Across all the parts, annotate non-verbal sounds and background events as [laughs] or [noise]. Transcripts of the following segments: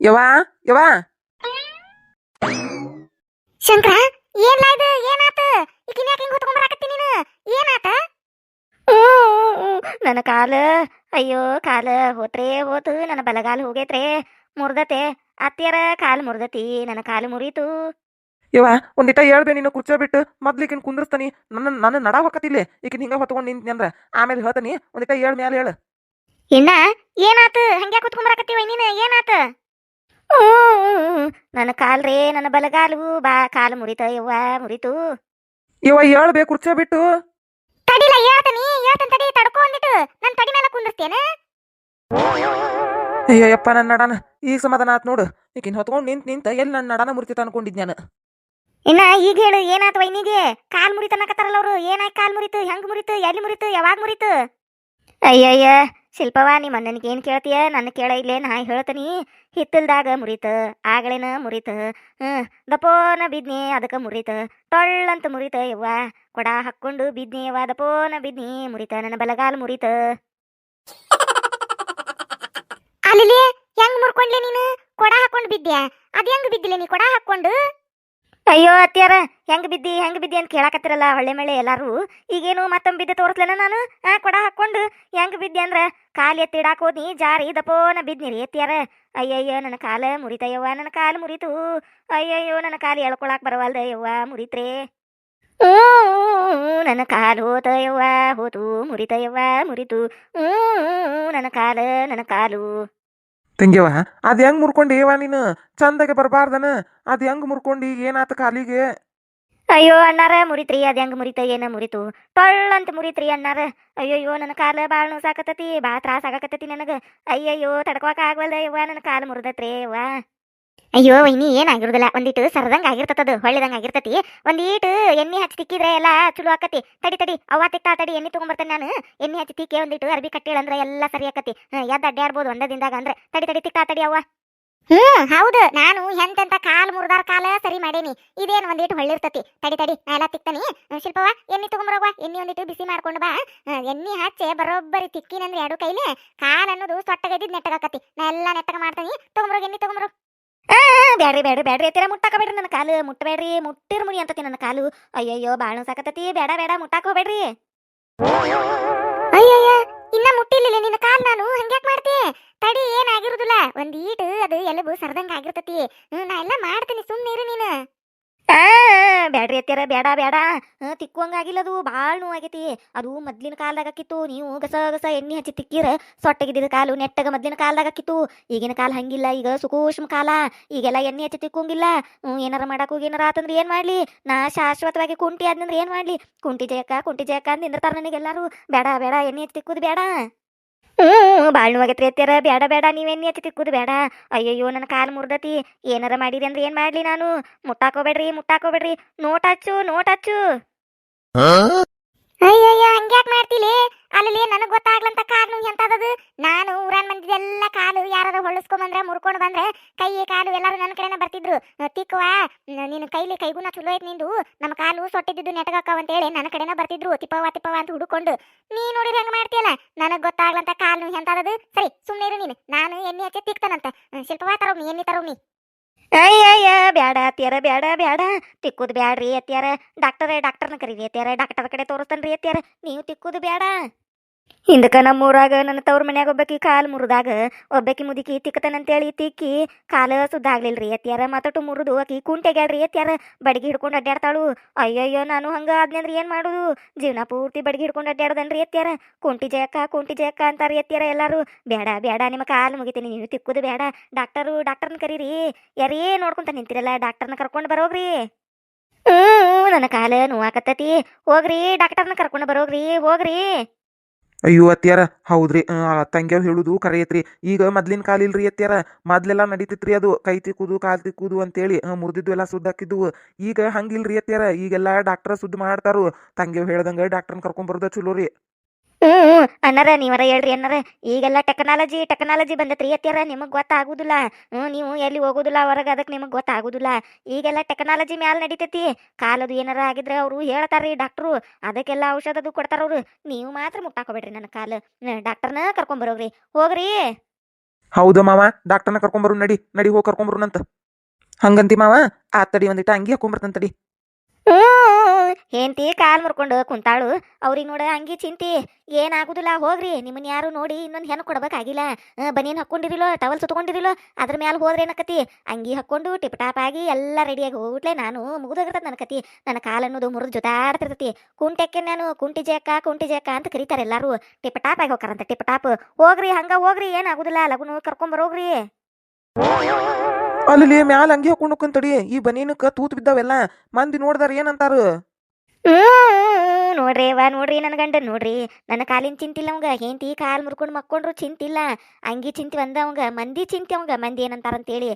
ಯವ್ವ ಯವ್ವ. ಶಂಕರ ಏನ್ಲ ಇದು ಏನಾತ ಈಕಿನ ಯಾಕೆ ಹಿಂಗ್ ಹೊತ್ಕೊಂಡ್ ಬರಾಕತ್ತಿ ನೀನು? ಏನಾತ ನನ್ನ ಕಾಲ ಅಯ್ಯೋ ಕಾಲ ಹೋತ್ರೆ ಹೋತು ನನ್ನ ಬಲಗಾಲ ಹೋಗೈತ್ರೆ ಮುರ್ದತೆ. ಅತ್ತಿಯರ ಕಾಲು ಮುರ್ದತಿ ನನ್ನ ಕಾಲು ಮುರಿತು. ಯವ್ವ ಒಂದಿಟ ಹೇಳ್ದೆ ನೀನು ಕುರ್ಚೋ ಬಿಟ್ಟು ಮೊದ್ಲಿಕಿನ್ ಕುಂದ್ರಸ್ತಾನಿ. ನನ್ನ ನನ್ನ ನಡ ಹೊಕ್ಕತಿಲ್ಲೆ ಈಕಿನ ಹಿಂಗ ಹೊತ್ಕೊಂಡ್ ನಿಂತ್ನಿ ಅಂದ್ರ. ಆಮೇಲೆ ಹೇಳ್ತಾನಿ ಒಂದಿಟ ಹೇಳ್ ಮ್ಯಾಲ ಹೇಳು. ಇನ್ನ ಏನಾತ ಹಂಗ್ಯಾಕ್ ಕುತ್ಕೊಂಡ್ ಬರಾಕತ್ತೀವ ನೀನು? ಏನಾತ ನನ್ನ ಕಾಲ್ರೇ ನನ್ನ ಬಲಗಾಲು ಬಾ ಕಾಲು ಮುರಿತ ಯವ್ವ ಮುರಿತು. ಇವ ಹೇಳ್ಬೇಕು ಕುರ್ಚೋ ಬಿಟ್ಟು. ತಡಿಲ ಹೇಳ್ತಾನಿ ಹೇಳ್ತಾನ ತಡಿ ತಡ್ಕೊ ಅಂದಿಟ್ಟು ನನ್ನ ತಡಿ ಮೇಲೆ ಕುಂದಿರ್ತೇನೆ ಅಯ್ಯಪ್ಪ ನನ್ನ ನಡನ. ಈಗ ಸಮಾಧಾನ ಆತ್ ನೋಡು. ಈಗಿನ ಹೊತ್ಕೊಂಡು ನಿಂತ ನಿಂತ ಎಲ್ಲಿ ನನ್ನ ನಡನ ಮುರಿತಿತ್ತ ಅನ್ಕೊಂಡಿದ್ ನಾನು. ಇನ್ನ ಈಗ ಹೇಳು ಏನಾತ ವೈನಿಗೆ? ಕಾಲ್ ಮುರಿತ ಅನ್ನಕತ್ತಾರಲ್ಲ ಅವ್ರು. ಏನಾಯ್ತು ಕಾಲ್ ಮುರಿತು ಹೆಂಗ್ ಮುರಿತು ಎಲ್ಲಿ ಮುರಿತು ಯಾವಾಗ ಮುರಿತು? ಅಯ್ಯಯ್ಯ. ಶಿಲ್ಪವ ನಿಮ್ಮ ಅಣ್ಣನಿಗೆ ಏನು ಕೇಳ್ತೀಯ? ನನ್ನ ಕೇಳ ಇಲ್ಲೇ, ನಾ ಹೇಳ್ತೀನಿ. ಹಿತ್ತಲ್ದಾಗ ಮುರಿತ ಆಗಳೇನ ಮುರಿತ. ಹ್ಞೂ ದಪೋನ ಬಿದ್ನಿ, ಅದಕ್ಕೆ ಮುರಿತ. ಟೊಳ್ಳಂತ ಮುರಿತ ಯವ್ವ. ಕೊಡ ಹಾಕ್ಕೊಂಡು ಬಿದ್ನಿ ಯವ್ವ, ದಪೋನ ಬಿದ್ನಿ, ಮುರಿತ. ನನ್ನ ಬಲಗಾಲ ಮುರಿತ. ಅಲ್ಲಿ ಹೆಂಗ್ ಮುರ್ಕೊಂಡ್ಲೆ ನೀನು? ಕೊಡ ಹಾಕೊಂಡು ಬಿದ್ದ್ಯಾ? ಅದ್ ಹೆಂಗ್ ಬಿದ್ದಿಲ್ಲ ನೀ? ಕೊಡ ಹಾಕೊಂಡು ಅಯ್ಯೋ ಅತ್ಯಾರ ಹೆಂಗ್ ಬಿದ್ದಿ ಹೆಂಗ್ ಬಿದ್ದಿ ಅಂತ ಕೇಳಾಕತ್ತಿರಲ್ಲ ಹೊಳ್ಳೆ ಮಳೆ ಎಲ್ಲಾರು. ಈಗೇನು ಮತ್ತೊಮ್ಮೆ ಬಿದ್ದೆ ತೋರಿಸ್ಲೇನ ನಾನು? ಆ, ಕೊಡ ಹಾಕೊಂಡು ಹೆಂಗ್ ಬಿದ್ದಿ ಅಂದ್ರೆ? ಕಾಲು ಎತ್ತಿ ಇಡಾಕ್ ಹೋದ್ನಿ, ಜಾರಿ ದಪೋನ ಬಿದ್ನಿ ರೀ ಎತ್ಯಾರ ಅಯ್ಯಯ್ಯೋ, ನನ್ನ ಕಾಲ ಮುರಿತಯ್ಯವ್ವ, ನನ್ನ ಕಾಲು ಮುರಿತು. ಅಯ್ಯಯ್ಯೋ, ನನ್ನ ಕಾಲು ಎಳ್ಕೊಳಕ್ ಬರವಲ್ದ ಯವ್ವ, ಮುರಿತ್ರೆ. ನನ್ನ ಕಾಲು ಹೋತಯವ್ವ ಹೋತು ಮುರಿತಯವ್ವ ಮುರಿತು. ನನ್ನ ಕಾಲು ನನ್ನ ಕಾಲು. ತಂಗ್ಯವ? ಅದ್ ಹೆಂಗ್ ಮುರ್ಕೊಂಡಿ ಏವ ನೀನು? ಚಂದಗೆ ಬರಬಾರ್ದನ? ಅದು ಹೆಂಗ್ ಮುರ್ಕೊಂಡಿ? ಏನಾತ ಕಾಲಿಗೆ? ಅಯ್ಯೋ ಅಣ್ಣಾರ, ಮುರಿತ್ರಿ. ಅದ ಹೆಂಗ್ ಮುರಿತ, ಏನ ಮುರಿತು? ಟೊಳ್ಳಂತ ಮುರಿತ್ರಿ ಅಣ್ಣಾರ. ಅಯ್ಯಯ್ಯೋ ನನ್ನ ಕಾಲ ಭಾಳ ನೋಸಾಕತ್ತತಿ. ಭಾಳ ತ್ರಾಸ ಆಗಕತ್ತತಿ ನನಗ. ಅಯ್ಯಯ್ಯೋ, ತಡ್ಕೋಕ ಆಗ್ವಲ್ದ ಯವ್ವ. ನನ್ನ ಕಾಲು ಮುರಿದತ್ರಿ ಯವ್ವ. ಅಯ್ಯೋ ವೈನಿ ಏನಾಗಿರುದಿಲ್ಲ ಒಂದಿಟ್ಟು ಸರದಂಗ ಆಗಿರ್ತದ ಹೊಳ್ಳಿದಂಗ ಆಗಿರ್ತತಿ. ಒಂದೀಟು ಎಣ್ಣೆ ಹಚ್ಚಿ ತಿಕ್ಕಿದ್ರೆ ಎಲ್ಲ ಚಲೋ ಆಕತಿ. ತಡಿ ತಡಿ ಅವ್ವ ತಿಕ್ತಾ ತಡಿ ಎಣ್ಣೆ ತಗೊಂಬರ್ತೇನೆ ನಾನು. ಎಣ್ಣೆ ಹಚ್ಚಿ ತಿಕ್ಕಿ ಒಂದಿಟ್ಟು ಅರ್ಬಿ ಕಟ್ಟಿಳಂದ್ರೆ ಎಲ್ಲ ಸರಿ ಆಕತಿ. ಎದ್ದ ಅಡ್ಡಾಡ್ಬೋದು ದಿನದಾಗ ಅಂದ್ರೆ. ತಡಿ ತಡಿ ತಿಕ್ತಾ ತಡಿ ಅವ್ವ. ಹ್ಮ್ ಹೌದು. ನಾನು ಎಂತೆಂತ ಕಾಲ್ ಮುರಿದಾರ ಕಾಲ ಸರಿ ಮಾಡೇನಿ. ಇದೇನು ಒಂದಿಟ್ಟು ಹೊಳ್ಳಿರ್ತತಿ ತಡಿ ತಡಿ ನಾ ಎಲ್ಲ ತಿಕ್ತಾನಿ. ಶಿಲ್ಪವ ಎಣ್ಣೆ ತಗೊಂಬರವ್ವ ಎಣ್ಣೆ ಒಂದಿಟ್ಟು ಬಿಸಿ ಮಾಡ್ಕೊಂಡು ಬಾ. ಎಣ್ಣೆ ಹಚ್ಚಿ ಬರೋಬ್ಬರಿ ತಿಕ್ಕಿನಂದ್ರೆ ಎರಡು ಕೈಲಿ ಕಾಲ್ ಅನ್ನೋದು ಸೊಟ್ಟಗದಿದ್ ನೆಟ್ಟಗಾಕತಿ ನಾ ಎಲ್ಲ ನೆಟ್ಟಗ ಮಾಡ್ತಾನಿ. ತಗೊಂಬರೋ ಎಣ್ಣೆ ತಗೊಂಬರು. ಬ್ಯಾಡ್ರಿ ಬ್ಯಾಡ್ರಿ ಬ್ಯಾಡ್ರಿ. ಐತಿರ ಮುಟ್ಟಾಕ ಬೇಡ್ರಿ ನನ್ನ ಕಾಲು. ಮುಟ್ಟಬೇಡ್ರಿ ಮುಟ್ಟಿರ್ ಮುಡಿ ಅಂತತಿ ನನ್ನ ಕಾಲು. ಅಯ್ಯಯ್ಯೋ ಬಾಳ ಸಾಕತತಿ ಬೇಡ ಬೇಡ ಮುಟ್ಟಾಕ ಹೋಗ್ಬೇಡ್ರಿ ಅಯ್ಯಯ್ಯ, ಇನ್ನ ಮುಟ್ಟಿಲ್ಲ ನಿನ್ನ ಕಾಲು ನಾನು. ಹಂಗ್ಯಾಕ್ ಮಾಡ್ತಿ? ತಡಿ ಏನಾಗಿರುದಿಲ್ಲ ಒಂದ್ ಅದು ಎಲುಬು ಸರ್ದಂಗ ಆಗಿರ್ತತಿ. ನಾ ಎಲ್ಲ ಮಾಡ್ತೀನಿ. ಸುಮ್ಮನೆ ನೀನು. ಬ್ಯಾಡ್ರಿ ಅತ್ಯಾರ ಬೇಡ ಬೇಡ ತಿಕ್ಕುವಂಗಾಗಿಲ್ಲ ಅದು ಭಾಳ ನೋವಾಗೈತಿ. ಅದು ಮೊದ್ಲಿನ ಕಾಲದಾಗ ಆಕಿತ್ತು ನೀವು ಗಸ ಗಸ ಎಣ್ಣೆ ಹಚ್ಚಿ ತಿಕ್ಕಿರ ಸೊಟ್ಟಗಿದ್ದ ಕಾಲು ನೆಟ್ಟಗ ಮೊದ್ಲಿನ ಕಾಲದಾಗ ಆಕಿತ್ತು ಈಗಿನ ಕಾಲ ಹಂಗಿಲ್ಲ. ಈಗ ಸುಕೂಷ್ಮ ಕಾಲ. ಈಗೆಲ್ಲ ಎಣ್ಣೆ ಹಚ್ಚಿ ತಿಕ್ಕುವಂಗಿಲ್ಲ ಹ್ಮ್, ಏನಾರ ಮಾಡಕ್ ಹೋಗಿ ಏನಾರ ಆತಂದ್ರೆ ಏನು ಮಾಡ್ಲಿ? ನಾ ಶಾಶ್ವತವಾಗಿ ಕುಂಟಿ ಆದ್ನಂದ್ರೆ ಏನು ಮಾಡ್ಲಿ? ಕುಂಟಿ ಜಯಕ್ಕ ಕುಂಟಿ ಜಯಕ್ಕ ಅಂತ ನಿಂದಿರ್ತಾರ ನನಗೆಲ್ಲಾರು. ಬೇಡ ಬೇಡ ಎಣ್ಣೆ ಹಚ್ಚಿ ತಿಕ್ಕುದು ಬೇಡ ಹ್ಞೂ ಭಾಳ ನೋವಾಗೈತ್ರಿ ಬೇಡ ಬೇಡ ನೀವೇನು ಹಚ್ಚಿ ತಿಕ್ಕುದು ಬೇಡ ಅಯ್ಯಯ್ಯೋ ನನ್ನ ಕಾಲು ಮುರ್ದತಿ. ಏನಾರ ಮಾಡಿರಿ ಅಂದ್ರೆ ಏನು ಮಾಡ್ಲಿ ನಾನು? ಮುಟ್ಟಾಕೋಬೇಡ್ರಿ ಮುಟ್ಟಾಕೋಬೇಡ್ರಿ. ನೋಟ್ ಹಚ್ಚು ನೋಟ್ ಹಚ್ಚು. ಅಯ್ಯಯ್ಯ, ಹಂಗ್ಯಾಕ್ ಮಾಡ್ತಿಲಿ? ಅಲ್ಲಿ ನನಗ್ ಗೊತ್ತಾಗ್ಲಂತ ಕಾಲು ಎಂತದದು? ನಾನು ಊರನ್ ಮಂದಿದೆಲ್ಲ ಕಾಲು ಯಾರು ಹೊಳಸ್ಕೊಂಬಂದ್ರೆ ಮುರ್ಕೊಂಡು ಬಂದ್ರೆ, ಕೈ, ಕಾಲು ಎಲ್ಲರೂ ನನ್ನ ಕಡೆನ ಬರ್ತಿದ್ರು. ತಿಕ್ಕುವ ನಿನ್ನ ಕೈಲಿ ಕೈಗುಣ ಚಲೋ ಐತ್ ನಿಂದು. ನಮ್ಮ ಕಾಲು ಸೊಟ್ಟಿದ್ದು ನೆಟಗಾಕವ ಅಂತೇಳಿ ನನ್ನ ಕಡೆನ ಬರ್ತಿದ್ರು. ತಿಪ್ಪವ ತಿಪ್ಪವ ಅಂತ ಹುಡುಕೊಂಡು. ನೀ ನೋಡಿದ್ರೆ ಹಂಗೆ ಮಾಡ್ತೀಯಲ್ಲ? ನನಗ್ ಗೊತ್ತಾಗ್ಲಂತ ಕಾಲು ಎಂತದದು? ಸರಿ ಸುಮ್ಮನೆ ಇರು ನೀನು. ನಾನು ಎಣ್ಣೆ ಹಚ್ಚಿ ತಿಕ್ತಾನಂತ. ಶಿಲ್ಪವಾ ತರೋಮಿ ಎಣ್ಣೆ ತರೋನಿ ಅಯ್ಯಯ್ಯ ಬ್ಯಾಡ ಅತ್ಯಾರ ಬ್ಯಾಡ ಬ್ಯಾಡ. ತಿಕ್ಕುದು ಬ್ಯಾಡ್ರಿ ಅತ್ಯಾರ ಡಾಕ್ಟರ್, ಡಾಕ್ಟರ್ನ ಕರೀರಿ ಅತ್ಯಾರ ಡಾಕ್ಟರ್ ಕಡೆ ತೋರಿಸ್ತಾನ್ರಿ ಅತ್ಯಾರ ನೀವು ತಿಕ್ಕುದು ಬ್ಯಾಡ. ಹಿಂದಕ ನಮ್ಮೂರಾಗ ನನ್ನ ತವ್ರ ಮನ್ಯಾಗ ಒಬ್ಬಾಕಿ ಕಾಲು ಮುರಿದಾಗ, ಒಬ್ಬಾಕಿ ಮುದುಕಿ ತಿಕ್ಕತನಂತೇಳಿ ತಿಕ್ಕಿ ಕಾಲು ರೀ ಅತ್ಯಾರ ಮತ್ತೊಟ್ಟು ಮುರಿದು ಆಕಿ ಕುಂಟೆಗ್ಯಾಳ್ರಿ ಅತ್ಯಾರ ಬಡಗಿ ಹಿಡ್ಕೊಂಡು ಅಡ್ಡಾಡ್ತಾಳು ಅಯ್ಯಯ್ಯೋ, ನಾನು ಹಂಗ ಆದ್ನಂದ್ರೆ ಏನು ಮಾಡುದು? ಜೀವನ ಪೂರ್ತಿ ಬಡಗಿ ಹಿಡ್ಕೊಂಡು ಅಡ್ಡಾಡ್ದನ್ರಿ ಅತ್ಯಾರ ಕುಂಟಿ ಜಯಕ್ಕ ಕುಂಟಿ ಜಯಕ್ಕ ಅಂತಾರೆ ಅತ್ಯಾರ ಎಲ್ಲರೂ. ಬೇಡ ಬೇಡ ನಿಮ್ಮ ಕಾಲು ಮುಗಿತೀನಿ, ನೀವು ತಿಕ್ಕುದು ಬೇಡ ಡಾಕ್ಟರು, ಡಾಕ್ಟರ್ನ ಕರೀರಿ. ಯಾರೇ ನೋಡ್ಕೊಂತ ನಿಂತಿರಲ್ಲ, ಡಾಕ್ಟರ್ನ ಕರ್ಕೊಂಡು ಬರೋಗ್ರಿ. ಹ್ಞೂ ನನ್ನ ಕಾಲ ನೋವಾಕತ್ತತಿ. ಹೋಗ್ರಿ, ಡಾಕ್ಟರ್ನ ಕರ್ಕೊಂಡು ಬರೋಗ್ರಿ, ಹೋಗ್ರಿ. ಅಯ್ಯೋ ಅತ್ಯಾರ ಹೌದ್ರಿ. ತಂಗ್ಯಾವ್ ಹೇಳುದು ಕರೆ ಐತ್ರಿ ಈಗ ಮೊದ್ಲಿನ ಕಾಲ ಇಲ್ರಿ ಅತ್ಯಾರ ಮೊದ್ಲೆಲ್ಲ ನಡೀತಿತ್ರಿ ಅದು. ಕೈ ತಿಕ್ಕುದು, ಕಾಲ್ ತಿಕ್ಕುದು ಅಂತೇಳಿ ಮುರಿದಿದ್ದು ಎಲ್ಲ ಸುದ್ದಾಕಿದ್ವು ಈಗ ಹಂಗಿಲ್ರಿ ಅತ್ಯಾರ ಈಗೆಲ್ಲ ಡಾಕ್ಟರ್ ಸುದ್ದಿ ಮಾಡ್ತಾರು. ತಂಗ್ಯಾವ್ ಹೇಳ್ದಂಗೆ ಡಾಕ್ಟರ್ನ ಕರ್ಕೊಂಡ್ ಬರೋದ ಚಲೋ ರೀ. ಹ್ಞೂ ಅನ್ನಾರ ನೀವರ ಹೇಳ್ರಿ ಅನ್ನಾರ ಈಗೆಲ್ಲ ಟೆಕ್ನಾಲಜಿ ಟೆಕ್ನಾಲಜಿ ಬಂದತ್ರಿ ಅತ್ಯಾರ. ನಿಮಗೆ ಗೊತ್ತಾಗುದಿಲ್ಲ. ಹ್ಞೂ ನೀವು ಎಲ್ಲಿ ಹೋಗುದಿಲ್ಲ ಹೊರಗೆ ಅದಕ್ಕೆ ನಿಮಗೆ ಗೊತ್ತಾಗುದಿಲ್ಲ. ಈಗೆಲ್ಲ ಟೆಕ್ನಾಲಜಿ ಮ್ಯಾಲೆ ನಡೀತೈತಿ. ಕಾಲದು ಏನಾರ ಆಗಿದ್ರೆ ಅವರು ಹೇಳ್ತಾರ್ರಿ ಡಾಕ್ಟ್ರು ಅದಕ್ಕೆಲ್ಲ ಔಷಧದು ಕೊಡ್ತಾರ ಅವ್ರು. ನೀವು ಮಾತ್ರ ಮುಟ್ಟಾಕೋಬೇಡ್ರಿ ನನ್ನ ಕಾಲು. ಡಾಕ್ಟರ್ನ ಕರ್ಕೊಂಬರೋಗ್ರಿ ಹೋಗ್ರಿ. ಹೌದು ಮಾವ. ಡಾಕ್ಟರ್ನ ಕರ್ಕೊಂಬರು ನಡಿ. ನಡಿ ಹೋಗಿ ಕರ್ಕೊಂಬರುನಂತ ಹಂಗಂತಿ ಮಾವ. ಆ ತಡಿ ಒಂದಿಟ್ಟು ಅಂಗಿ ಹಾಕೊಂಬರ್ತಂತ ತಡಿ. ಹೆಂಡತಿ ಕಾಲ್ ಮುರ್ಕೊಂಡು ಕುಂತಾಳು. ಅವ್ರಿಗೆ ನೋಡ ಅಂಗಿ ಚಿಂತಿ, ಏನಾಗುದಿಲ್ಲ ಹೋಗ್ರಿ ನಿಮ್ಮನ್ನ ಯಾರು ನೋಡಿ ಇನ್ನೊಂದು ಹೆಣ್ಣು ಕೊಡ್ಬೇಕಾಗಿಲ್ಲ. ಬನೀನ್ ಹಾಕೊಂಡಿರಿಲೋ ಟವಲ್ ಸುತ್ಕೊಂಡಿರಿಲೋ ಅದ್ರ ಮ್ಯಾಲ ಹೋದ್ರೆ ಏನಕತಿ ಅಂಗಿ ಹಾಕೊಂಡು ಟಿಪ್ ಟಾಪ್ ಆಗಿ ಎಲ್ಲ ರೆಡಿಯಾಗಿ ಹೋಗ್ಬಿಟ್ಲೆ ನಾನು ಮುಗಿದೋಗಿರ್ತದೆ ನನ್ನ ಕತಿ ನನ್ನ ಕಾಲು ಅನ್ನೋದು ಮುರಿದು ಜೊತಾಡ್ತಿರ್ತೈತಿ ಕುಂಟೆಕ್ಕೆ ನಾನು, ಕುಂಟಿ ಜೇಕ ಕುಂಟಿ ಜೇಕ ಅಂತ ಕರೀತಾರೆ ಎಲ್ಲರೂ. ಟಿಪ್ ಟಾಪ್ ಆಗಿ ಹೋಗ್ತಾರಂತ ಟಿಪ್ ಟಾಪ್ ಹೋಗ್ರಿ, ಹಂಗ ಹೋಗ್ರಿ, ಏನಾಗುದಿಲ್ಲ, ಲಗುನು ಕರ್ಕೊಂಬರೋಗ್ರಿ ಅಲ್ಲಿ ಮ್ಯಾಲ ಅಂಗಿ ಹಾಕೊಂಡು ಹೋಗ್ಕೊಂತಡಿ ಈ ಬನೀನಕ್ಕ ತೂತ್ ಬಿದ್ದಾವೆಲ್ಲ. ಮಂದಿ ನೋಡ್ದಾರ ಏನಂತಾರ? ನೋಡ್ರಿ ವಾ ನೋಡ್ರಿ ನನ್ನ ಗಂಡ, ನೋಡ್ರಿ ನನ್ನ ಕಾಲಿನ ಚಿಂತಿಲ್ಲ ಅವಂಗ, ಹೆಂಡತಿ ಕಾಲು ಮುರ್ಕೊಂಡು ಮಕ್ಕೊಂಡ್ರು ಚಿಂತಿಲ್ಲ, ಅಂಗಿ ಚಿಂತಿ ಬಂದ ಅವಂಗ, ಮಂದಿ ಚಿಂತಿ ಅವಂಗ, ಮಂದಿ ಏನಂತಾರಂತೇಳಿ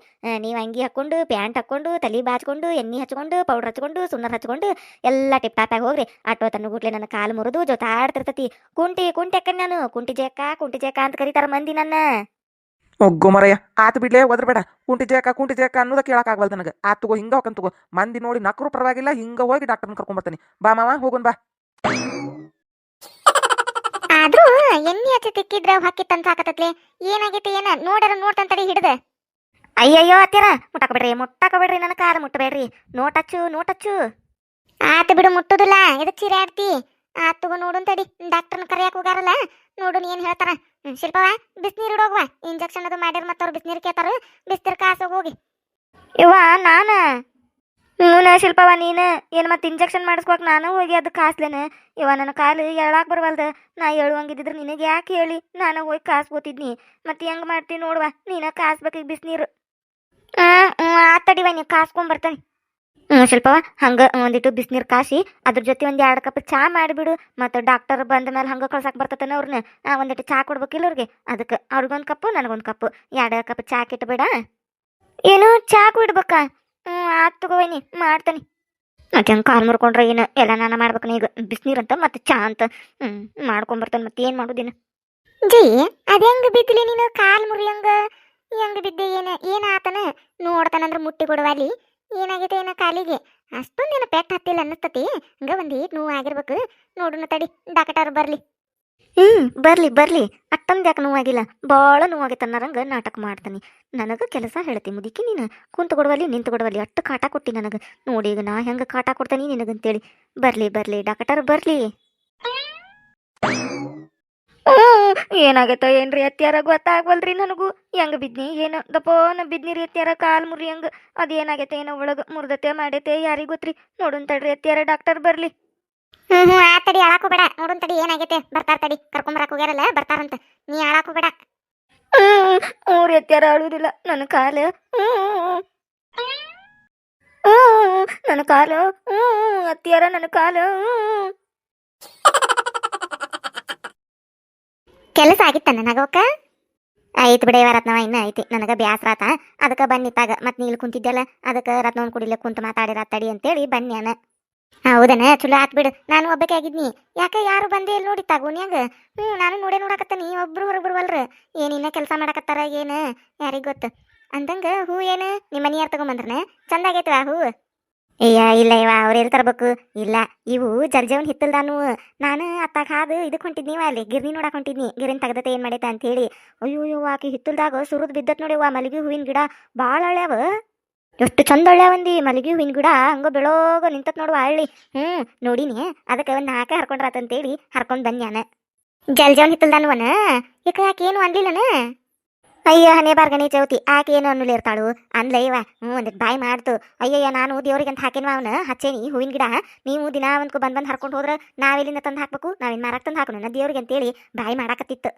ನೀವು ಅಂಗಿ ಹಾಕೊಂಡು, ಪ್ಯಾಂಟ್ ಹಾಕೊಂಡು, ತಲೆ ಬಾಚ್ಕೊಂಡು, ಎಣ್ಣೆ ಹಚ್ಕೊಂಡು, ಪೌಡರ್ ಹಚ್ಕೊಂಡು, ಸುಣ್ಣರ್ ಹಚ್ಕೊಂಡು, ಎಲ್ಲ ಟಿಪ್ ಟಾಪಾಗಿ ಹೋಗ್ರಿ ಆಟೋ ತನ್ನ ಗುಟ್ಲೆ ನನ್ನ ಕಾಲು ಮುರಿದು ಜೊತಾಡ್ತಿರ್ತತಿ, ಕುಂಟಿ ಕುಂಟಿ ಅಕ್ಕ ನಾನು, ಕುಂಟಿ ಜೇಕ ಕುಂಟಿ ಜೇಕ ಅಂತ ಕರೀತಾರ ಮಂದಿ ನನ್ನ. ಒಗ್ಗೋ ಮರಯ್ಯ, ಆತ ಬಿಡ್ಲೇ ಒದ್ರ ಬೇಡ ಕುಂಟಿ ಜೇಕ ಕುಂಟಿ ಜೇಕ ಅನ್ನೋದ ಕೇಳಕ್ಕಾಗವಲ್ ನನಗೆ. ಆತ್ ತಗೋ, ಹಿಂಗ ಹೋಗನ್ ತಗೋ. ಮಂದಿ ನೋಡಿ ನಕರು ಪರವಾಗಿಲ್ಲ, ಹಿಂಗ ಹೋಗಿ ಡಾಕ್ಟರ್ನ ಕರ್ಕೊಂಬರ್ತಾನೆ ಬಾ ಮಾವ, ಹೋಗೋನ್ ಬಾ. [laughs] ಆದ್ರೂ ಎಣ್ಣೆ ಹಚ್ಚಿ ತಿಕ್ಕಿದ್ರ ಹೊಕ್ಕಿತ್ ಅನ್ಸಾಕತ್ತತ್ಲೆ ಏನಾಗೈತಿ ಏನ? ನೋಡರ ನೋಡ್ತಂತಡಿ ಹಿಡ್ದ. ಅಯ್ಯಯ್ಯೋ ಅತ್ತಿರ ಮುಟ್ಟಕಬೇಡ್ರಿ ಮುಟ್ಟಕಬೇಡ್ರಿ, ನನ್ನ ಕಾಲು ಮುಟ್ಟಬೇಡ್ರಿ ನೋಟಚ್ಚು ನೋಟಚ್ಚು ಆತ ಬಿಡು, ಮುಟ್ಟುದಿಲ್ಲ. ಎದಕ್ ಚೀರಾಡ್ತಿ ಆತ್ ತಗೋ ನೋಡುನ್ ತಡಿ. ಡಾಕ್ಟರ್ನ ಕರೆಯಕ್ ಹೋಗಾರಲ್ಲ ನೋಡುನ್ ಏನ್ ಹೇಳ್ತಾರ. ಶಿಲ್ಪವ ಬಿಸಿನೀರು ಇಡೋಗುವ ಇಂಜೆಕ್ಷನ್ ಅದು ಮಾಡ್ಯಾರ ಮತ್ತ ಅವ್ರು ಬಿಸ್ನೀರ್ ಕೇಳ್ತಾರ. ಬಿಸ್ನೀರ್ ಕಾಸ ಹೋಗಿ. ಇವ ನಾನ? ಹ್ಞೂ ಶಿಲ್ಪವ ನೀನು? ಏನು ಮತ್ತೆ ಇಂಜೆಕ್ಷನ್ ಮಾಡಿಸ್ಕೋಕ್ ನಾನು ಹೋಗಿ ಅದು ಕಾಸ್ಲೇನೆ? ಇವ ನನ್ನ ಕಾಲು ಹೇಳಾಕ್ ಬರವಲ್ದು. ನಾ ಹೇಳುವಂಗಿದ್ದಿದ್ರೆ ನಿನಗೆ ಯಾಕೆ ಹೇಳಿ ನಾನು ಹೋಗಿ ಕಾಸ್ಬೋತಿದ್ನಿ ಮತ್ತೆ ಹೆಂಗೆ ಮಾಡ್ತೀನಿ ನೋಡುವ ನೀನ ಕಾಸ್ಬೇಕು ಈಗ ಬಿಸಿನೀರು. ಆತಡಿವ ನೀವು ಕಾಸ್ಕೊಂಬರ್ತಾನೆ. ಶಿಲ್ಪವ ಹಂಗೆ ಒಂದಿಟ್ಟು ಬಿಸಿನೀರು ಕಾಸಿ, ಅದ್ರ ಜೊತೆ ಒಂದು ಎರಡು ಕಪ್ ಚಾ ಮಾಡಿಬಿಡು. ಮತ್ತು ಡಾಕ್ಟರ್ ಬಂದ ಮೇಲೆ ಹಂಗೆ ಕಳ್ಸಕ್ಕೆ ಬರ್ತತನ ಅವ್ರನ್ನ ಒಂದಿಟ್ಟು ಚಾ ಕೊಡ್ಬೇಕಿಲ್ಲ ಅವ್ರಿಗೆ. ಅದಕ್ಕೆ ಅವ್ರಿಗೊಂದು ಕಪ್ಪು, ನನಗೊಂದು ಕಪ್ಪು. ಎರಡು ಕಪ್ ಚಾ ಕಿಟ್ಬೇಡ. ಏನು ಚಾ ಕುಡ್ಬೇಕಾ. ಹ್ಞೂ ಆತ್ ತಗೋವೇನಿ ಮಾಡ್ತಾನೆ. ಮತ್ತೆ ಹಂಗೆ ಕಾಲು ಮುರ್ಕೊಂಡ್ರೆ ಏನು? ಎಲ್ಲ ನಾನು ಮಾಡ್ಬೇಕು ಈಗ. ಬಿಸಿನೀರು ಅಂತ ಮತ್ತೆ ಚಾ ಅಂತ. ಹ್ಞೂ ಮಾಡ್ಕೊಂಬರ್ತಾನೆ ಮತ್ತೆ ಏನು ಮಾಡೋದಿನ ಜೈ ಹೆಂಗೆ ಬಿದ್ದಿಲಿ ನೀನು? ಕಾಲು ಮುರಿಯಂಗ ಹೆಂಗೆ ಬಿದ್ದೆ ಏನು ಆತನ? ನೋಡ್ತಾನಂದ್ರೆ ಮುಟ್ಟಿ ಕೊಡುವಲ್ಲಿ. ಏನಾಗೈತೆ ಏನೋ ಕಾಲಿಗೆ? ಅಷ್ಟೊಂದೇನು ಪೆಟ್ಟು ಹತ್ತಿಲ್ಲ ಅನ್ನಿಸ್ತತಿ. ಹಂಗ ಒಂದು ಏಟ್ ನೋವು ಆಗಿರ್ಬೇಕು ನೋಡೋಣ ತಡಿ ಡಾಕ್ಟರ್ ಬರಲಿ. ಹ್ಞೂ ಬರಲಿ ಬರಲಿ. ಅಷ್ಟೊಂದು ಯಾಕೆ ನೋವಾಗಿಲ್ಲ? ಭಾಳ ನೋವಾಗೈತೆ ಅನ್ನರಂಗೆ ನಾಟಕ ಮಾಡ್ತಾನೆ. ನನಗೆ ಕೆಲಸ ಹೇಳ್ತಿ ಮುದಿಕಿ ನೀನು. ಕುಂತು ಕೊಡುವಲ್ಲಿ ನಿಂತು ಕೊಡುವಲ್ಲಿ ಅಷ್ಟು ಕಾಟ ಕೊಟ್ಟಿ ನನಗೆ. ನೋಡಿ ಈಗ ನಾ ಹೆಂಗೆ ಕಾಟ ಕೊಡ್ತಾನೆ ನಿನಗಂತೇಳಿ. ಬರಲಿ ಬರಲಿ ಡಾಕ್ಟರ್ ಬರಲಿ. ಏನಾಗೈತೋ ಏನ್ರಿ ಅತ್ಯಾರ ಗೊತ್ತಾಗ್ವಲ್ರಿ ನನಗೂ? ಹೆಂಗ್ ಬಿದ್ನಿ? ಏನು? ನ ಬಿದ್ನಿ ರೀ ಅತ್ಯಾರ ಕಾಲ್ ಮುರಿ ಹಂಗ? ಅದೇನಾಗೈತೆ ಏನೋ ಒಳಗೆ ಮುರ್ದತೆ ಮಾಡೈತೆ ಯಾರಿಗ್ ಗೊತ್ತ್ರಿ? ನೋಡುನ್ ತಡ್ರಿ ಅತ್ಯಾರ ಡಾಕ್ಟರ್ ಬರಲಿ. ಹ್ಮ್ ಆ ತಡಿ ಆಳಾಕು ಬೇಡ. ನೋಡುನ್ ತಡಿ ಏನಾಗೈತೆ. ಬರ್ತಾರ ತಡಿ. ಕರ್ಕೊಂಬರಕ್ ಹೋಗ್ಯಾರಲ್ಲ ಬರ್ತಾರಂತ. ನೀ ಆಳಾಕು ಬೇಡ. ಹ್ಮ್ ಅವ್ರ ಅತ್ಯಾರ ಅಳುದಿಲ್ಲ. ನನ್ನ ಕಾಲ ಹ್ಮ್ ನನ್ನ ಕಾಲು ಹ್ಮ್ ಅತ್ಯಾರ ನನ್ನ ಕಾಲು ಕೆಲಸ ಆಗಿತ್ತ ನನಗೋಕ ಆಯ್ತು ಬಿಡ, ರತ್ನವ, ಇನ್ನ ಐತಿ. ನನಗೆ ಬ್ಯಾಸ್ರ ಆತ. ಅದಕ್ಕೆ ಬನ್ನಿತ್ತಾಗ ಮತ್ ನೀಲ್ ಕುಂತಿದ್ದಲ್ಲ ಅದಕ್ಕೆ ರತ್ನವನ್ ಕುಡಿಲೆ ಕುಂತ ಮಾತಾಡಿ ತಡಿ ಅಂತೇಳಿ ಬನ್ಯಾನ ಹೌದನ? ಚಲೋ ಆತ್ ಬಿಡು. ನಾನು ಒಬ್ಬಕ್ಕೆ ಆಗಿದ್ನಿ. ಯಾಕೆ ಯಾರು ಬಂದೇ ಇಲ್ಲಿ ನೋಡಿ ತಗೋನ್ಯಾಗ ಹ್ಞೂ ನಾನು ನೋಡೇ ನೋಡಕತ್ತೀನಿ. ಒಬ್ರು ಹೊರಗೆ ಬಿಡ್ವಲ್ರ ಏನಿನ್ನ ಕೆಲಸ ಮಾಡಕತ್ತಾರ, ಏನು? ಯಾರಿಗೆ ಗೊತ್ತು? ಅಂದಂಗ ಹೂ ಏನು? ನಿಮ್ಮ ಮನಿಯಾರ್ ತಗೊಂಬಂದ್ರನ? ಚಂದ ಆಗೈತವ ಹೂ? ಅಯ್ಯ ಇಲ್ಲ ಇವ, ಅವ್ರು ತರ್ಬೇಕು? ಇಲ್ಲ, ಇವು ಜರ್ಜವನ್ ಹಿತ್ತಲ್ದಾನು. ನಾನು ಅತ್ತಾಗ ಹಾದು ಇದಕ್ಕೆ ಹೊಂಟಿದ್ನಿವ ಅಲ್ಲಿ, ಗಿರ್ನಿ ನೋಡಕ್ ಹೊಂಟಿದ್ನಿ. ಗಿರಿನ್ ತೆಗ್ದತೆ ಏನ್ ಮಾಡೈತೆ ಅಂತ ಹೇಳಿ. ಅಯ್ಯೋ ಅಯ್ಯೋ ಆಕಿ ಹಿತ್ತಲ್ದಾಗ ಸುರಿದ್ ಬಿದ್ದತ್ ನೋಡಿವ ಮಲ್ಲಿಗೆ ಹೂವಿನ ಗಿಡ. ಭಾಳ ಅಳ್ಯಾವ ಎಷ್ಟು ಚಂದ ಹಳ್ಯಾವಂದಿ ಮಲ್ಲಿಗೆ ಹೂವಿನ ಗಿಡ. ಹಂಗ ಬೆಳೋಗ ನಿಂತತ್ ನೋಡುವ ಹಳ್ಳಿ. ಹ್ಞೂ ನೋಡಿನಿ. ಅದಕ್ಕೆ ಒಂದು ಅಂತ ಹರ್ಕೊಂಡ್ರಾತಂತೇಳಿ, ಹರ್ಕೊಂಡ್ ಬಂದ್ಯಾನ ಜಲ್ಜವನ್ ಹಿತ್ತಲ್ದಾನುವನ? ಯಾಕ ಯಾಕೆ ಏನು ಅನ್ಲಿಲ್ಲನ? ಅಯ್ಯ ಹನೇ ಬಾರ್ಗಣಿ ಚೌತಿ ಆಕೆ ಏನು ಅನ್ನುಲಿ ಇರ್ತಾಳು? ಅನ್ಲ ಇವ, ಹ್ಞೂ ಒಂದಿಟ್ಟು ಬಾಯ್ ಮಾಡ್ತು. ಅಯ್ಯಯ್ಯ, ನಾನು ದೇವ್ರಿಗೆ ಅಂತ ಹಾಕಿನ್ವ ಅವನ? ಹಚ್ಚೇನಿ, ಹೂವಿನ ಗಿಡ. ನೀವು ದಿನ ಒಂದ್ಕು ಬಂದ್ ಬಂದ್ ಹರ್ಕೊಂಡು ಹೋದ್ರೆ ನಾವೆಲ್ಲಿಂದ ತಂದು ಹಾಕ್ಬೇಕು? ನಾವಿನ್ ಮಾರಾಕ್ ತಂದು ಹಾಕೋಣ. ದೇವ್ರಿಗೆ ಅಂತೇಳಿ ಬಾಯಿ ಮಾಡಾಕತ್ತಿತ್ತು.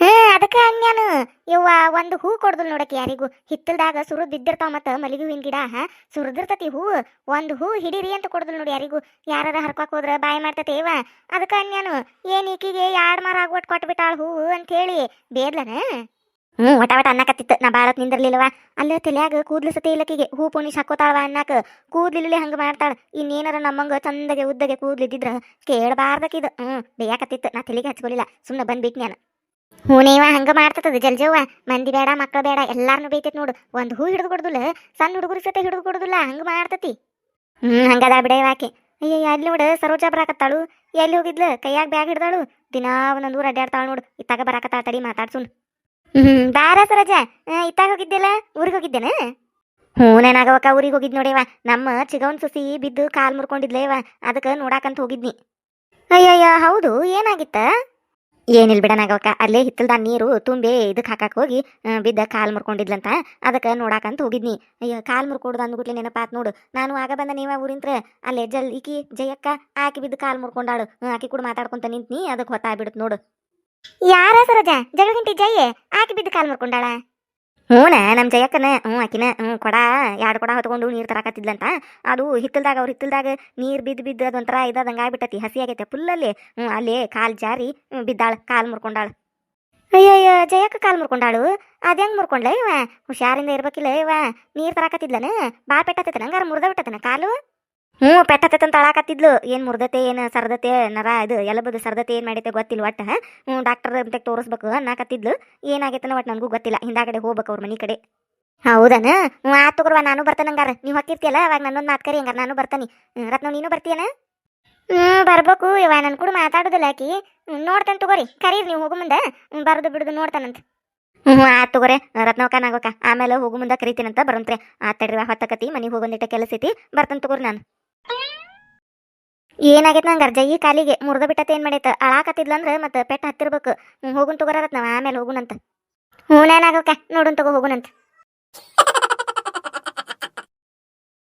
ಹ್ಞೂ ಅದಕ್ಕೆ ಅನ್ಯಾನು ಯವ್ವ, ಒಂದು ಹೂ ಕೊಡ್ದಲ್ ನೋಡಕ್ಕೆ ಯಾರಿಗೂ? ಹಿತ್ತಲ್ದಾಗ ಸುರಿದ್ ಬಿದ್ದಿರ್ತಾವ ಮತ್ತ ಮಲ್ಲಿಗೆ ಹೂವಿನ ಗಿಡ, ಹಾ? ಸುರಿದಿರ್ತತಿ ಹೂ? ಒಂದು ಹೂ ಹಿಡೀರಿ ಅಂತ ಕೊಡ್ದಲ್ ನೋಡಿ ಯಾರಿಗೂ? ಯಾರಾರ ಹರ್ಕೊಕ್ ಹೋದ್ರ ಬಾಯಿ ಮಾಡ್ತತಿ ಇವ? ಅದಕ್ಕೆ ಅನ್ಯಾನು ಏನ್ ಈಕಿಗೆ ಯಾಡ್ ಮಾರ ಆಗ್ಬಿಟ್ಟು ಕೊಟ್ಬಿಟ್ಟಾಳ ಅಂತ ಹೇಳಿ ಬೇರ್ಲನ ಹ್ಞೂ ಒಟ ಒಟ ಅನ್ನಕತ್ತಿತ್ತು. ನಾ ಭಾಳತ್ ನಿಂದಿರ್ಲಿಲ್ವಾ ಅಲ್ಲೇ ತಲ್ಯಾಗ ಕೂದ್ಲು ಸತಿ ಇಲ್ಲಕಿಗೆ ಹೂ ಪುಣಿಸ್ ಹಾಕೋತಾಳವ ಅನ್ನಕ. ಕೂದ್ಲಿಲ್ಲಿ ಹಂಗೆ ಮಾಡ್ತಾಳ. ಇನ್ನೇನಾರ ನಮ್ಮಂಗ ಚಂದಗೆ ಉದ್ದಗೆ ಕೂದ್ಲಿದ್ದಿದ್ರ ಕೇಳಬಾರ್ದಕ್ಕಿದು ಹ್ಮ್ ಬೇಯಾಕತ್ತಿತ್ತು ನಾ ತಲೆಗೆ ಹಚ್ಕೊಲಿಲ್ಲ ಸುಮ್ಮನೆ ಬಂದ್ಬಿಟ್ಟು ನಾನು ಹೂನೇವ ಹಂಗ ಮಾಡ್ತದ ಜಲ್ಜವ್ವ. ಮಂದಿ ಬೇಡ ಮಕ್ಕಳು ಬೇಡ, ಎಲ್ಲಾರನು ಬೇಯ್ತೈತಿ ನೋಡು. ಒಂದು ಹೂ ಹಿಡಿದು ಕೊಡ್ದುಲ್ಲ, ಸಣ್ಣ ಹುಡುಗರು ಸತೆ ಹಿಡಿದು ಕೊಡುದಿಲ್ಲ, ಹಂಗ ಮಾಡ್ತತಿ. ಹ್ಮ್, ಹಂಗದ ಬಿಡೇವಾಕೆ ಅಯ್ಯ ಅಲ್ಲಿ ನೋಡು, ಸರೋಜ ಬರಾಕತ್ತಾಳು. ಎಲ್ಲಿ ಹೋಗಿದ್ಲು? ಕೈಯಾಗ ಬ್ಯಾಗ್ ಹಿಡ್ದಾಳು. ದಿನಾ ಒಂದೊಂದು ಊರು ಅಡ್ಡಾಡ್ತಾಳು ನೋಡು. ಇತ್ತಾಗ ಬರಾಕತ್ತಾಳ ತಡಿ ಮಾತಾಡ್ಸುನ್ ಹ್ಮ್ ಬಾರ ಸರೋಜ ಇತ್ತಾಗ ಹೋಗಿದ್ದೆಲ್ಲ? ಊರಿಗೆ ಹೋಗಿದ್ದೇನೆ? ಹ್ಞೂ, ನಾನಾಗವಕ್ಕ ಊರಿಗೆ ಹೋಗಿದ್ ನೋಡಿವ ನಮ್ಮ ಚಿಗವನ್ ಸುಸಿ ಬಿದ್ದು ಕಾಲ್ ಮುರ್ಕೊಂಡಿದ್ಲೇವ ಅದಕ್ಕೆ ನೋಡಾಕಂತ ಹೋಗಿದ್ನಿ. ಅಯ್ಯಯ್ಯ, ಹೌದು, ಏನಾಗಿತ್ತ? ಏನಿಲ್ಲ ಬಿಡ ನಾಗವಕ್ಕ, ಅಲ್ಲೇ ಹಿತ್ತಲ್ದ ನೀರು ತುಂಬಿ ಇದಕ್ಕೆ ಹಾಕಕ್ ಹೋಗಿ ಬಿದ್ದ ಕಾಲ್ ಮುರ್ಕೊಂಡಿದ್ಲಂತ ಅದಕ್ಕೆ ನೋಡಾಕಂತ ಹೋಗಿದ್ನಿ. ಅಯ್ಯ, ಕಾಲ್ ಮುರ್ಕೊಡ್ದು ಅಂದ್ಬಿಟ್ಲೆ ನೆನಪಾತ್ ನೋಡು. ನಾನು ಆಗ ಬಂದ ನೀವ ಊರಿಂತ್ರ, ಅಲ್ಲೇ ಜಲ್ ಈಕಿ ಜಯಕ್ಕ ಆಕಿ ಬಿದ್ದು ಕಾಲ್ ಮುರ್ಕೊಂಡಾಳು. ಆಕಿ ಕೂಡ ಮಾತಾಡ್ಕೊಂತ ನಿಂತ್ನಿ ಅದಕ್ಕೆ ಹೊತ್ತಾಗ್ಬಿಡುತ್ತೆ ನೋಡು. ಯಾರ ಸರೋಜ? ಜಗಳಗಂಟಿ ಜಯ? ಆಕಿ ಬಿದ್ದು ಕಾಲ್ ಮುರ್ಕೊಂಡಾಳ ಹ್ಞೂನ ನಮ್ಮ ಜಯಕ್ಕನ ಹ್ಞೂ ಆಕಿನ ಹ್ಞೂ ಕೊಡ ಎರಡು ಕೊಡ ಹೊತ್ಕೊಂಡು ನೀರು ತರಕತ್ತಿದ್ಲಂತ. ಅದು ಹಿತ್ತಲ್ದಾಗ ಅವ್ರ ಹಿತ್ತಲ್ದಾಗ ನೀರು ಬಿದ್ದು ಬಿದ್ದು ಅದೊಂಥರ ಇದಾದಂಗೆ ಆಗ್ಬಿಟ್ಟತಿ ಹಸಿ ಆಗೈತೆ ಫುಲ್ಲಲ್ಲಿ ಹ್ಞೂ ಅಲ್ಲಿ ಕಾಲು ಜಾರಿ ಹ್ಮ್, ಬಿದ್ದಾಳ ಕಾಲು ಮುರ್ಕೊಂಡಾಳ. ಅಯ್ಯಯ್ಯ ಜಯಕ್ಕ ಕಾಲು ಮುರ್ಕೊಂಡಾಳು? ಅದು ಹೆಂಗೆ ಮುರ್ಕೊಂಡ್ಲ ಇವ? ಹುಷಾರಿಂದ ಇರ್ಬೇಕಿಲ್ಲ ಇವ? ನೀರು ತರಕತ್ತಿದ್ಲನ? ಬಾ ಪೆಟ್ಟತೈತನ ನಂಗಾರ ಮುರ್ದ ಬಿಟ್ಟತನ ಕಾಲು? ಹ್ಞೂ ಪೆಟ್ಟತೈತಂತ ಅಳಾಕತ್ತಿದ್ಲು. ಏನು ಮುರ್ದತೆ, ಏನು ಸರ್ದತೆ, ನರ ಇದು ಎಲಬದು ಸರ್ದತೆ ಏನು ಮಾಡೈತೆ ಗೊತ್ತಿಲ್ಲ ಒಟ್ಟು. ಹ್ಞೂ ಡಾಕ್ಟರ್ ಅಂತ ತೋರಿಸ್ಬೇಕು ಅನ್ನಕತ್ತಿದ್ಲು. ಏನಾಗೈತನ ಒಟ್ಟು ನನಗೂ ಗೊತ್ತಿಲ್ಲ. ಹಿಂದಾಗಡೆ ಹೋಗ್ಬೇಕು ಅವ್ರ ಮನೆ ಕಡೆ. ಹೌದನ? ಹ್ಞೂ ಆ ತಗೋರ್ವ ನಾನು ಬರ್ತಾನೆ ಹಂಗಾರ. ನೀವು ಹಾಕಿರ್ತೀಯಲ್ಲ ಅವಾಗ ನನ್ನೊಂದು ಮಾತು ಕರಿ, ಹಂಗಾರ ನಾನು ಬರ್ತಾನೆ. ರತ್ನ, ನೀನು ಬರ್ತೀಯನ? ಹ್ಞೂ ಬರ್ಬೇಕು. ಇವ ನನ್ನ ಕೂಡ ಮಾತಾಡೋದಿಲ್ಲ ಆಕಿ. ನೋಡ್ತಾನೆ ತಗೋರಿ. ಕರೀರಿ ನೀವು ಹೋಗು ಮುಂದೆ. ಬರೋದು ಬಿಡುದು ನೋಡ್ತಾನಂತ. ಹ್ಞೂ ಆತು ತಗೋರೆ. ರತ್ನವಕ್ಕ ನಾಗೋಕ ಆಮೇಲೆ ಹೋಗು ಮುಂದೆ ಕರಿತೀನಂತ ಬರಂತ್ರೆ ಆತಡ್ರಿ ಹೊತ್ತಕತಿ ಮನೆಗೆ ಹೋಗೊಂದಿಟ್ಟ ಕೆಲಸ ಐತಿ. ಬರ್ತೇನೆ ತಗೋರಿ ನಾನು. ಏನಾಗೈತೆ ನಂಗೆ ಅರ್ಜಯಿ ಕಾಲಿಗೆ ಮುರಿದ ಬಿಟ್ಟತೆ ಏನು ಮಾಡೈತೆ? ಅಳಾಕತ್ತಿದ್ಲಂದ್ರೆ ಮತ್ತೆ ಪೆಟ್ಟು ಹತ್ತಿರ್ಬೇಕು. ಹೋಗುನ್ ರತ್ನವ ಆಮೇಲೆ ಹೋಗುನಂತ. ಹ್ಞೂ ನಾನಾಗಕ್ಕ ನೋಡುನ್ ತಗೋ, ಹೋಗುನಂತ.